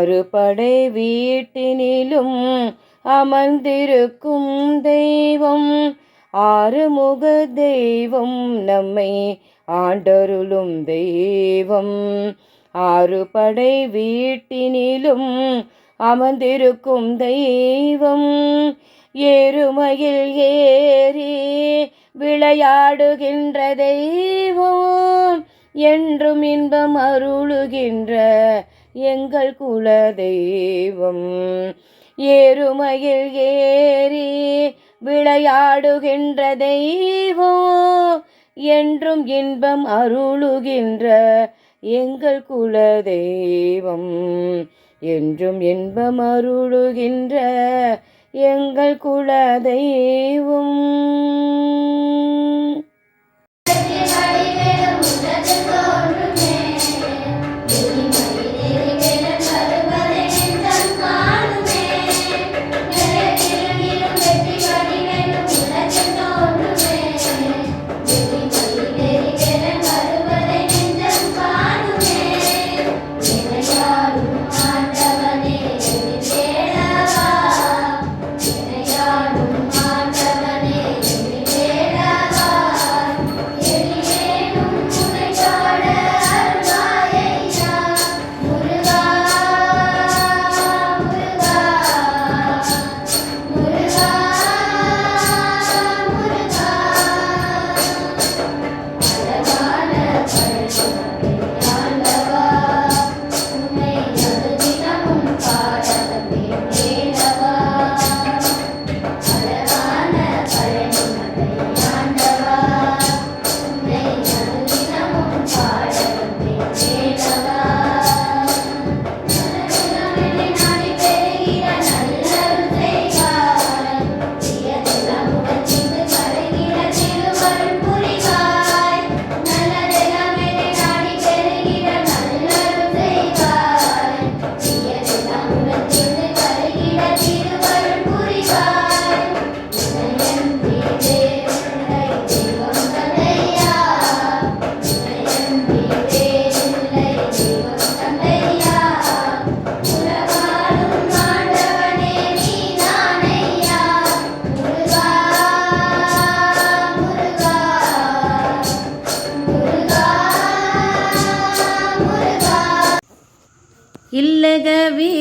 அறுபடை வீட்டினிலும் அமர்ந்திருக்கும் தெய்வம். ஆறுமுக தெய்வம் நம்மை ஆண்டருளும் தெய்வம். ஆறுபடை வீட்டினிலும் அமர்ந்திருக்கும் தெய்வம். ஏறுமையில் ஏறி விளையாடுகின்ற தெய்வம். என்றும் இன்பம் அருளுகின்ற எங்கள் குல தெய்வம் ஏறுமையில் ஏறி விளையாடுகின்ற தெய்வம் என்றும் இன்பம் அருளுகின்ற எங்கள் குல தெய்வம் என்றும் இன்பம் அருளுகின்ற எங்கள் குல தெய்வம்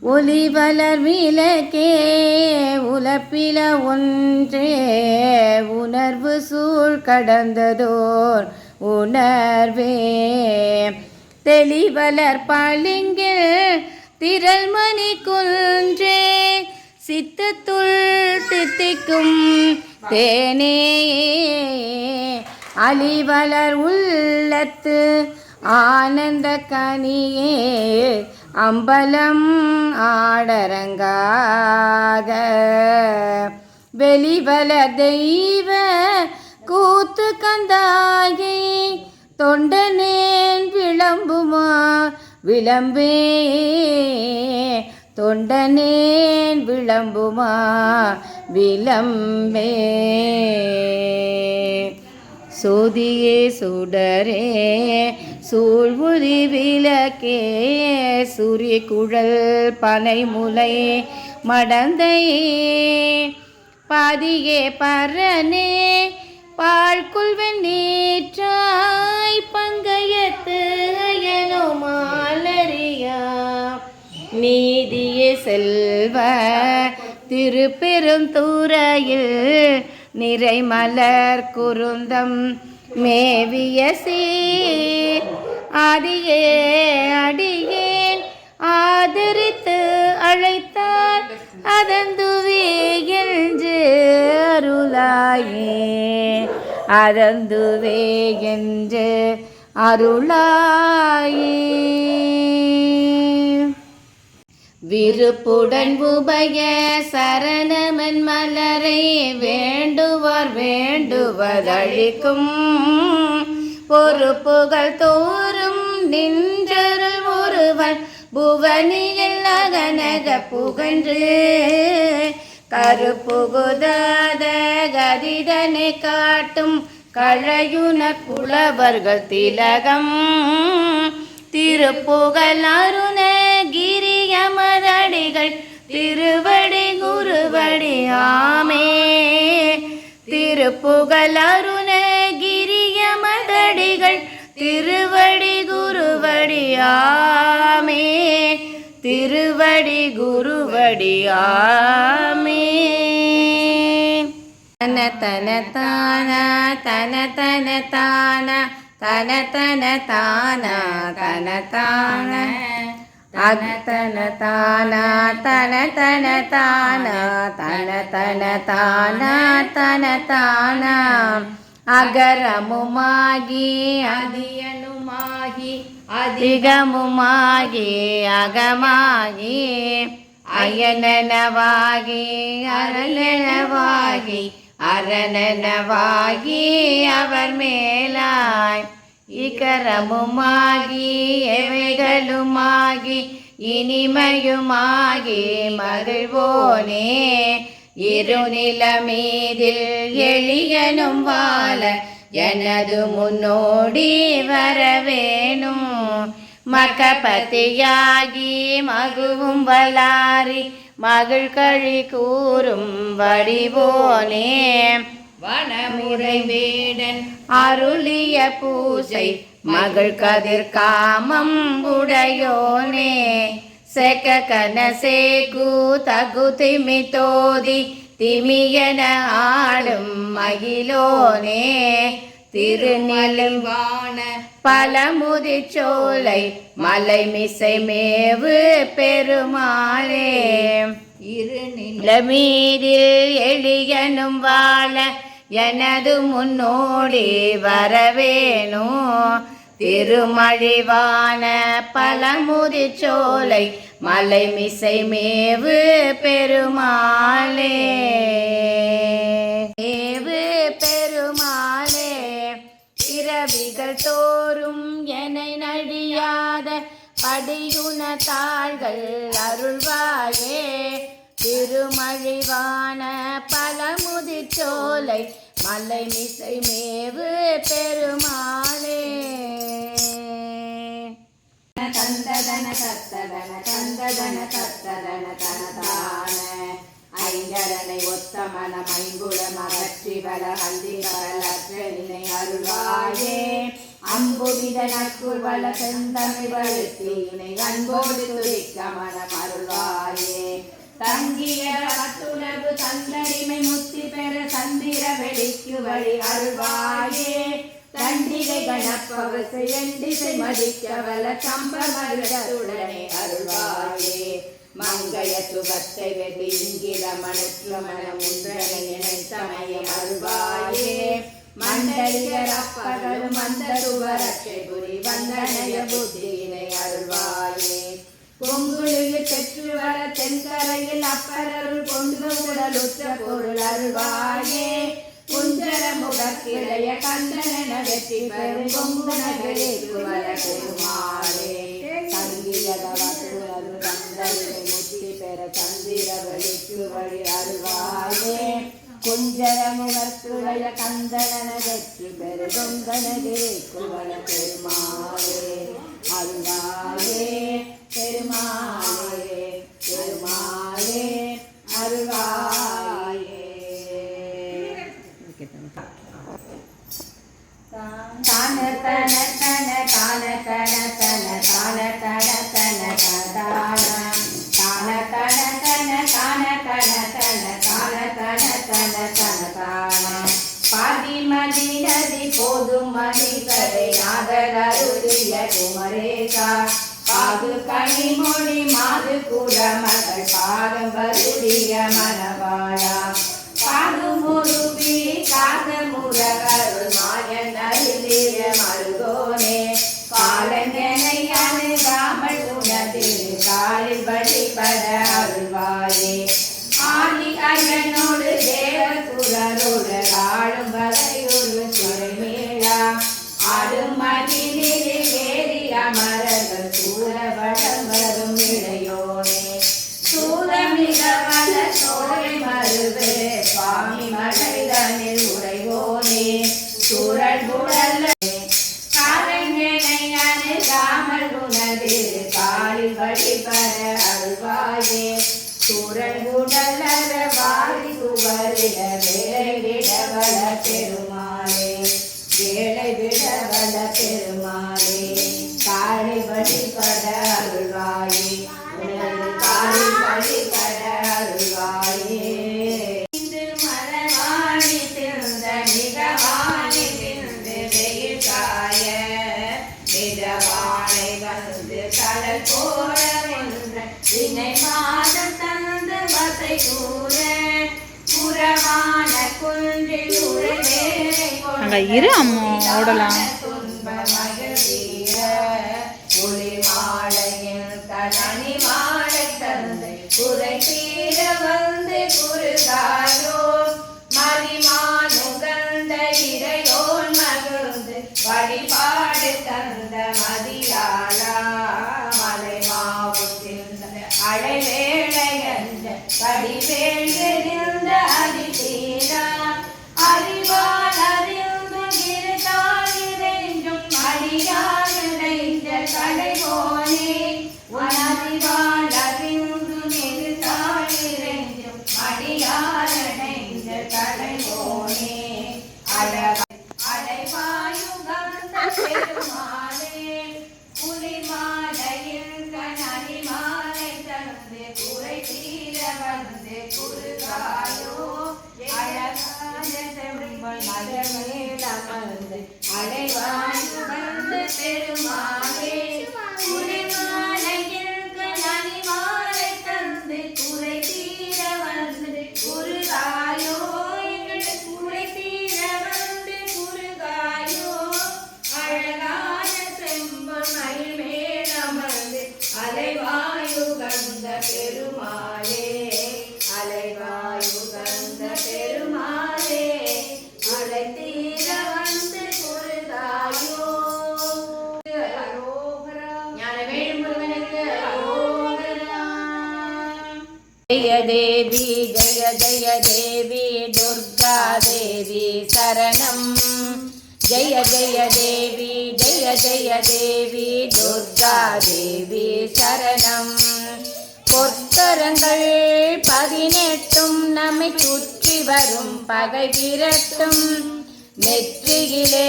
ஒளி வளர் விளக்கே உலப்பில ஒன்றே உணர்வு சூழ் கடந்ததோர் உணர்வே. தெளிவலர் பளிங்கில் திரள் மணி குன்றே சித்தத்துள் தித்திக்கும் தேனே. அலிவலர் உள்ளத்து ஆனந்த கனியே அம்பலம் ஆடரங்காக. வெளிவல தெய்வ கூத்து கந்தாகி தொண்டனேன் விளம்புமா? விளம்பே தொண்டனேன் விளம்புமா? விளம்பே. சோதியே சுடரே சூழ்வுரி விளக்கே சூரிய குழல் பனை முலை மடந்தையே பாதியே பரனே பாழ்குள் வெண்ணீற்றாய் பங்கயத்து அயனோ மாலரியா. நீதிய செல்வ திருப்பெருந்துறையில் நிறைமலர் குருந்தம் மேவிய சீர். ஆதியே அடியேன். ஆதரித்து அழைத்தார். அதந்துவே என்று அருளாயே. அதந்துவே என்று அருளாயே. விருப்புடன் உபய சரணமன் மலரை வேண்டுவார் வேண்டுவதழிக்கும் பொறுப்புகள் தோறும் நின்றருள் ஒருவன். புவனியில் அகனக புகன்று கருப்புகுதாத கரிதனை காட்டும் கழையுன புலவர்கள் திலகம். திருப்புகழ் அருண கிரியமரடிகள் திருவடி குருவடி ஆமே. திருப்புகழ் அருண கிரியமரடிகள் திருவடி குருவடி ஆமே. திருவடி குருவடி ஆமே. தன தன தான தன தன தான. தன தன தான தன தான அத்தன தான தன தன தான தன தன தான தன தான அகரமுமாகி அதியனுமாகி அதிகமுமாகி அகமாகி அயனனவாகி அரணனவாகி அரணனவாகி அவர் மேலாய் இகரமுமாகி எவைகளுமாகி இனிமையுமாகி மகிழ்வோனே. இருநில மீதில் எளியனும் வாழ எனது முன்னோடி வரவேணும். மகபதியாகி மகுவும் வலாரி மகள் கழி கூறும் வடிவோனே. வனமுறை வேடன் அருளிய பூசை மகள் கதிர் காமம் உடையோனே. செக்க கனசேகு தகு திமி தோதி திமியன ஆளும் மகிழோனே. திருநிலவான பழமுதிச்சோலை மலை மிசை மேவு பெருமாளே. இருநிலமீதில் எளியனும் வாழ எனது முன்னோடி வரவேணும் திருமழிவான பழமுதிச்சோலை மலை மிசை மேவு பெருமாளே. மேவு பெருமாளே. பிறவிகள் தோறும் என்னை நடியாத படியுன தாள்கள் அருள்வாயே. திருமழிவான பழமுதிச்சோலை மலை மிசை மேவு பெருமாளே. தந்ததன தத்ததன தந்ததன தத்ததன தனதா ஐங்கரனை ஒத்த மனம் ஐங்குளம் அகற்றி அந்தி அந்திகளற்றை அருள்வாயே. அம்புவித நட்புள் வள செந்தமிழ் வழுத்தினை அன்போடு துதிக்க மனம் அருள்வாயே. தங்கிய பத்துணர்வு தந்தடிமை முத்தி பெற சந்திர வெளிக்கு வழி அருள்வாயே. தண்டிகை கணப்பவசை எண்டிசை மதிக்க வல சம்பமருடனே அருள்வாயே. மங்கைய சுகத்தை வெதி இங்கிட மனுஷ்ல மனம் உன்றனை நினைத்தமையம் அருள்வாயே மண்டலிகர் அப்பகலும் அந்த புரி வந்தனைய புத்தியினை அருள்வாயே பொங்குழியில் பெற்று வர தென்கரையில் அப்பரருள் கொண்டு உடலுற்ற பொருள் அருள்வாயே குஞ்சர முகக்கிளைய கந்தன வெற்றி பெறும் பொங்கு நகரே வர பெருமாளே சங்கியத வசுரரு தந்தரிலை முத்தி பெற சந்திர வழிக்கு வழி அருள்வாயே குஞ்சர முகத்துடைய கந்தன வெற்றி பெறு பெருமாளே அருள்வாயே பெருமாளே பெருமாளே அருள்வாயே. தான தன Daddy. கடல் வென்ற வினை மாதம் தந்து வசை கூற புறமான குன்றில் உறவேரை அங்க இரு அம்மா, ஓடலாம். குறை தீர வந்து குறுகாயோ மகிழ்ந்து ஜெய தேவி ஜெய ஜெய தேவி துர்கா தேவி சரணம் ஜெய ஜெய தேவி ஜெய ஜெய தேவி துர்கா தேவி சரணம் பொற்கரங்கள் பதினெட்டும் நம்மை சுற்றி வரும் பகை விரட்டும் நெற்றியிலே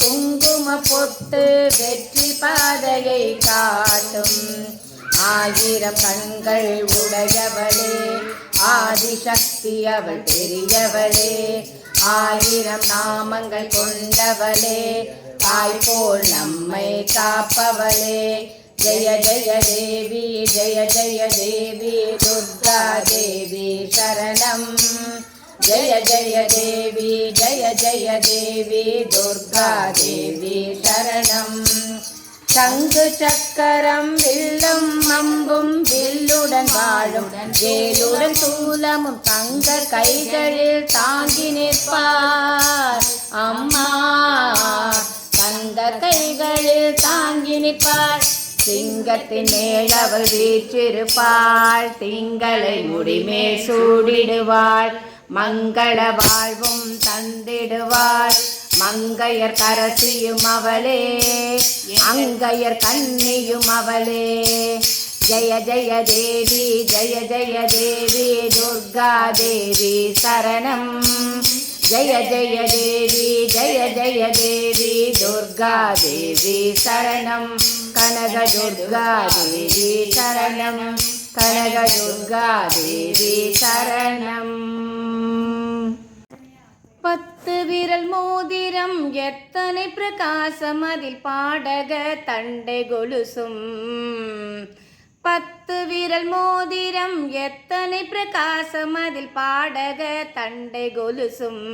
குங்கும பொட்டு வெற்றி பாதையை கா ஆயிரம் கண்கள் உடையவளே ஆதிசக்தி அவள் பெரியவளே. ஆயிரம் நாமங்கள் கொண்டவளே தாய் போல் நம்மை காப்பவளே. ஜெய ஜெய தேவி ஜெய ஜெய தேவி துர்கா தேவி சரணம். ஜெய ஜெய தேவி ஜெய ஜெய தேவி துர்கா தேவி சரணம். சங்கு சக்கரம் வில்லும் அம்பும் வில்லுடன் வாழும். வேலுடன் சூலமும் தங்க கைகளில் தாங்கி நிற்பார். அம்மா தங்க கைகளில் தாங்கி நிற்பார். சிங்கத்தின் மேல் அவள் வீற்றிருப்பாள். திங்களை முடிமேல் சூடிடுவாள். மங்கள வாழ்வும் தந்திடுவாள். மங்கையர் கரசியும் அவளே அங்கையர் கண்ணியும் அவளே. ஜெய ஜெய தேவி ஜெய ஜெய தேவி துர்கா தேவி சரணம். ஜெய ஜெய தேவி ஜெய ஜெய தேவி துர்கா தேவி சரணம். கனக துர்கா தேவி சரணம். கனக துர்கா தேவி சரணம். பத்து விரல் மோதிரம் எத்தனை பிரகாசம் அதில் பாடக தண்டை கொலுசும். பத்து விரல் மோதிரம் எத்தனை பிரகாசம் அதில் பாடக தண்டை கொலுசும்.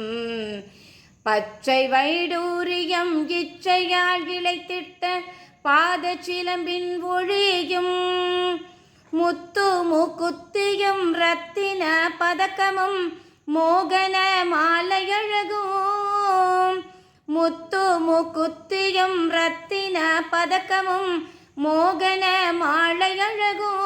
பச்சை வைடூரியம் இச்சையால் இழைத்திட்ட பாத சிலம்பின் ஒழியும். முத்து மூக்குத்தியும் ரத்தின பதக்கமும் மோகன மாலையழகும் முத்து முக்குத்தியும் ரத்தின பதக்கமும் மோகன மாலையழகும்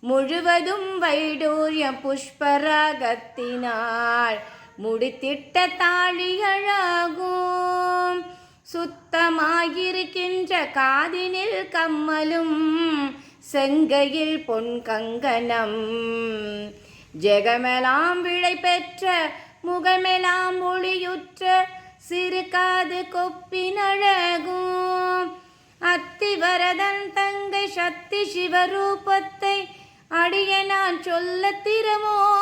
முழுவதும் வைடூரிய புஷ்பராகத்தினாள் முடித்திட்ட தாழியழகும். சுத்தமாயிருக்கின்ற காதினில் கம்மலும் செங்கையில் பொன் கங்கணம் ஜெகமெலாம் விழை பெற்ற முகமெலாம் ஒளியுற்ற சிறு காது கொப்பினழகும். அத்திவரதன் தங்கை சக்தி சிவரூபத்தை அடிய நான் சொல்ல திறமோ?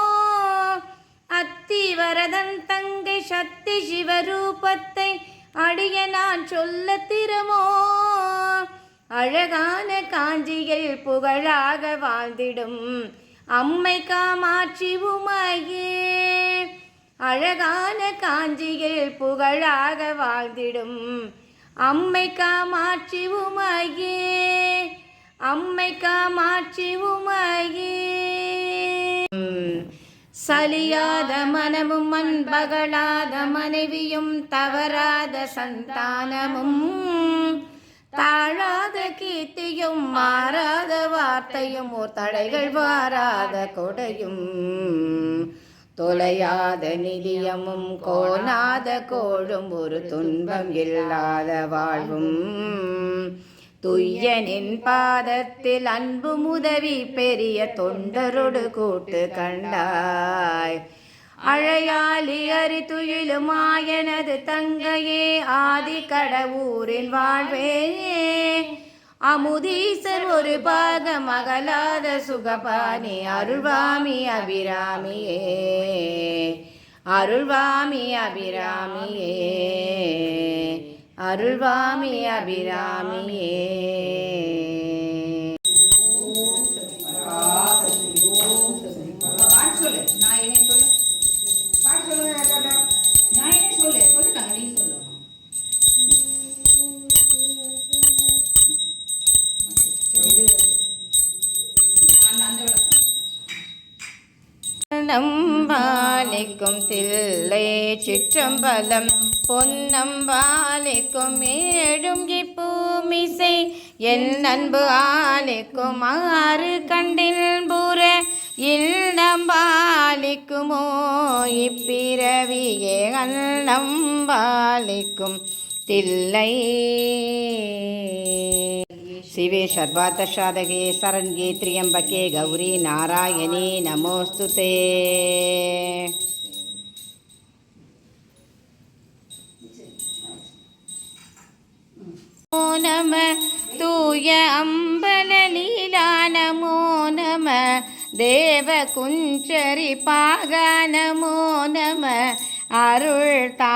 அத்திவரதன் தங்கை சக்தி சிவரூபத்தை அடிய நான் சொல்ல திறமோ? அழகான காஞ்சியில் புகழாக வாழ்ந்திடும் அம்மை காமாட்சி உமையே. அழகான காஞ்சியில் புகழாக வாழ்ந்திடும் அம்மை காமாட்சி உமையே. அம்மை காமாட்சி உமையே. சலியாத மனமும் மண்பகலாத மனைவியும் தவறாத சந்தானமும் தாழாத கீர்த்தியும் மாறாத வார்த்தையும் ஓர் தடைகள் வாராத கொடையும். தொலையாத நிதியமும் கோணாத கோழும் ஒரு துன்பம் இல்லாத வாழ்வும். துய்யனின் பாதத்தில் அன்பு உதவி பெரிய தொண்டரோடு கூட்டு கண்டாய். அழையாளி அரிதுயிலுமாயனது தங்கையே ஆதி கடவுரின் வாழ்வே. அமுதீசர் ஒரு பாக மகளாத சுகபானி அருள்வாமி அபிராமியே. அருள்வாமி அபிராமியே. அருள்வாமி அபிராமியே. நம்பாலிக்கும் தில்லை சிற்றம்பலம் பொன்னம்பாலிக்கும் ஏழும் இப்பூமிசை என் அன்பு ஆலிக்கும் ஆறு கண்டில் புற இல்லம்பாலிக்குமோ இப்பிறவியே அன்னம்பாலிக்கும் தில்லை. शिवे सर्वार्थसाधके शरण्ये त्र्यम्बके गौरी नारायणी नमोऽस्तु ते नम तूय अम्बललीला नमो नम देवकुञ्चरिपाग नमो नम अरुळ्ता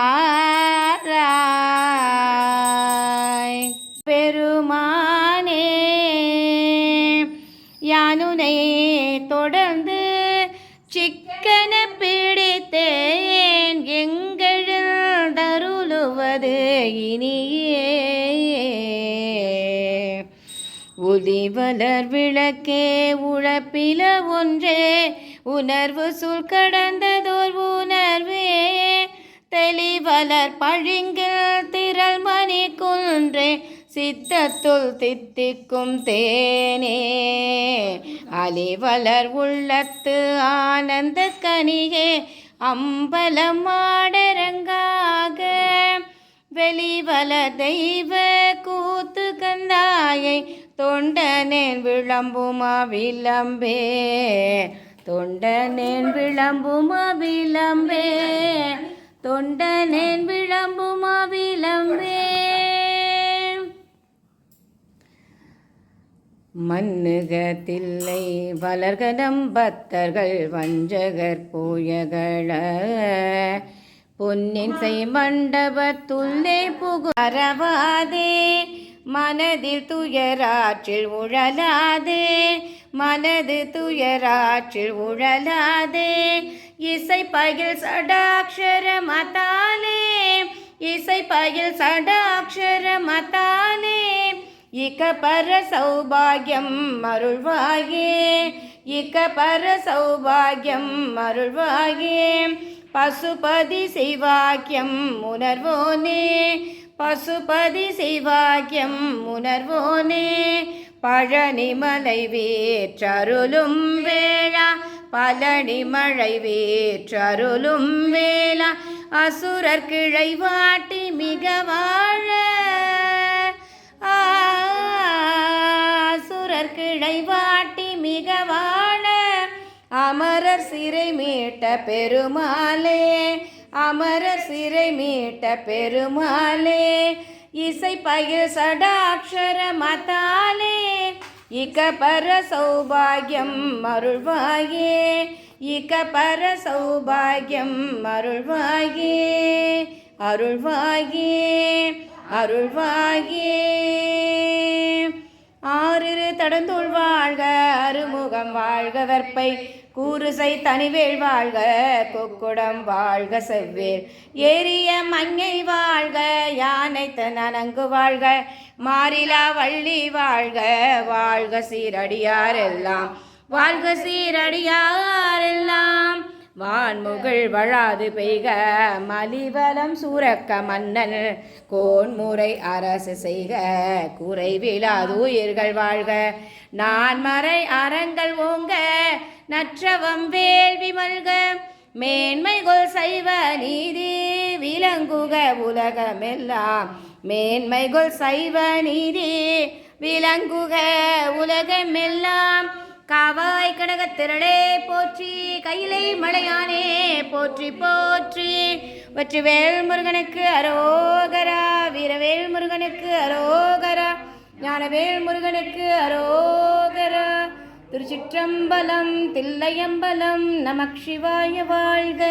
இனியே. உதிவலர் விளக்கே உழப்பில ஒன்றே. உணர்வு சொல் கடந்ததோர் உணர்வே. தெளிவலர் பழிங்கில் திரள் மணி குன்றே. சித்தத்துள் தித்திக்கும் தேனே. அலிவலர் உள்ளத்து ஆனந்த கனியே. அம்பலம் ஆடரங்காக தெய்வ கூத்து கந்தாயை தொண்டனேன் விளம்புமா விளம்பே. தொண்டனேன் விளம்புமா விளம்பே. தொண்டனேன் விளம்புமா விளம்பே. மண்ணுகத்தில்லை வளர்கதம் பக்தர்கள் வஞ்சகர் பூயகள பொன்னின் செய் மண்டபத்துள்ளே புகு அறவாதே மனதில் துயராற்றில் உழலாதே மனது துயராற்றில் உழலாதே. இசை பயில் சடாட்சர மதாலே இசை பயில் சடாட்சர மதாலே இக பர சௌபாகியம் அருள்வாயே இக பர சௌபாகியம் அருள்வாயே. பசுபதி செய்வாக்கியம் உணர்வோனே பசுபதி செய்வாக்கியம் உணர்வோனே பழனிமலை வேற்றருளும் வேளா பழனி மழை வேற்றருளும் வேளா அசுரர் கிழை வாட்டி மிக வாழ. அசுரர் கிழை வாட்டி மிக வாழ. அமரர் சிறை மீட்ட பெருமாளே அமரர் சிறை மீட்ட பெருமாளே இசை பயிர் சடாட்சர மதாலே இக பர சௌபாகியம் மருள்வாயே இக பர சௌபாகியம் மருள்வாயே அருள்வாயே அருள்வாயே. ஆறிரு தடந்தோள் வாழ்க அருமுகம் வாழ்க வெற்பை. கூறுசை தனிவேள் வாழ்க கொக்குடம் வாழ்க செவ்வேல் ஏரிய மங்கை வாழ்க யானை நனங்கு வாழ்க. மாறிலா வள்ளி வாழ்க வாழ்க சீரடியாரெல்லாம். வாழ்க சீரடியாரெல்லாம். வான்முகள் வழாது பெய்க மலிவலம் சூரக்க மன்னன் கோன்முறை அரசு செய்க குறைவிலாது உயிர்கள் வாழ்க. நான் மறை அறங்கள் ஓங்க நற்றவம் வேள்வி மல்க மேன்மைகொள் சைவ நீதி விளங்குக உலகமெல்லாம். மேன்மைகொள் சைவ நீதி விளங்குக உலகமெல்லாம். காவாய் கடகத்திரளே போற்றி கையிலை மலையானே போற்றி போற்றி. வெற்றிவேல் முருகனுக்கு அரோகரா வீரவேல் முருகனுக்கு அரோகரா ஞானவேல் முருகனுக்கு அரோகரா. திருச்சிற்றம்பலம் தில்லையம்பலம் நமக் சிவாய வாழ்க.